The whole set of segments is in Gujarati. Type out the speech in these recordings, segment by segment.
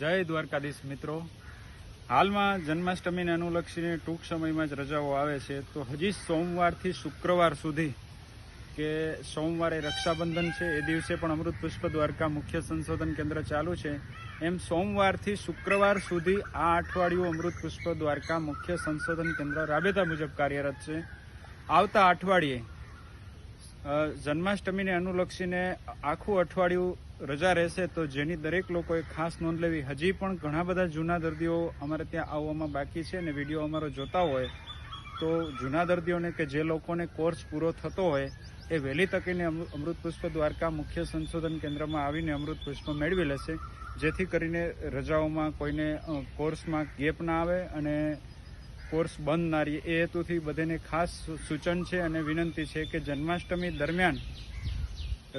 જય દ્વારકાધીશ મિત્રો. હાલમાં જન્માષ્ટમીને અનુલક્ષીને ટૂંક સમયમાં જ રજાઓ આવે છે. તો હજી સોમવારથી શુક્રવાર સુધી કે સોમવારે રક્ષાબંધન છે, એ દિવસે પણ અમૃત પુષ્પ દ્વારકા મુખ્ય સંશોધન કેન્દ્ર ચાલુ છે. એમ સોમવારથી શુક્રવાર સુધી આ અઠવાડિયું અમૃત પુષ્પ દ્વારકા મુખ્ય સંશોધન કેન્દ્ર રાબેતા મુજબ કાર્યરત છે. આવતા અઠવાડિયે જન્માષ્ટમીને અનુલક્ષીને આખું અઠવાડિયું રજા રહેશે તો જેની દરેક લોકોએ ખાસ નોંધ લેવી. હજી પણ ઘણા બધા જૂના દર્દીઓ અમારે ત્યાં આવવામાં બાકી છે અને વીડિયો અમારો જોતા હોય તો જૂના દર્દીઓને કે જે લોકોને કોર્સ પૂરો થતો હોય એ વહેલી તકીને અમૃ- અમૃત પુષ્પ દ્વારકા મુખ્ય સંશોધન કેન્દ્રમાં આવીને અમૃત પુષ્પ મેળવી લેશે. જેથી કરીને રજાઓમાં કોઈને કોર્સમાં ગેપ ના આવે અને કોર્સ બંધ ના રહીએ એ હેતુથી બધાને ખાસ સૂચન છે અને વિનંતી છે કે જન્માષ્ટમી દરમિયાન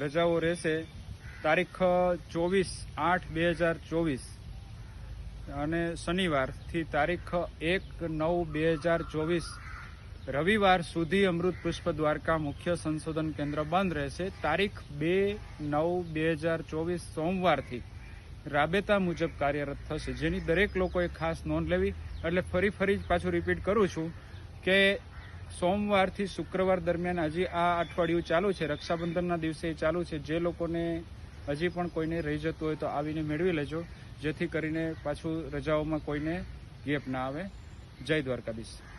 રજાઓ રહેશે. તારીખ ચોવીસ આઠ બે હજાર ચોવીસ અને શનિવારથી તારીખ એક નવ બે હજાર ચોવીસ રવિવાર સુધી અમૃત પુષ્પ દ્વારકા મુખ્ય સંશોધન કેન્દ્ર બંધ રહેશે. તારીખ બે નવ બે હજાર ચોવીસ સોમવારથી. રાબેતા મુજબ કાર્યરત થશે. જેની દરેક લોકોએ ખાસ નોંધ લેવી, એટલે ફરી ફરી પાછું રિપીટ કરું છું કે સોમવારથી શુક્રવાર દરમિયાન હજી આ અઠવાડિયું ચાલુ છે. રક્ષાબંધનના દિવસે ચાલુ છે. જે લોકોને હજી પણ કોઈને રહી જતું હોય તો આવીને મેળવી લેજો. જેથી કરીને પાછું રજાઓમાં કોઈને ગેપ ના આવે. જય દ્વારકાધીશ.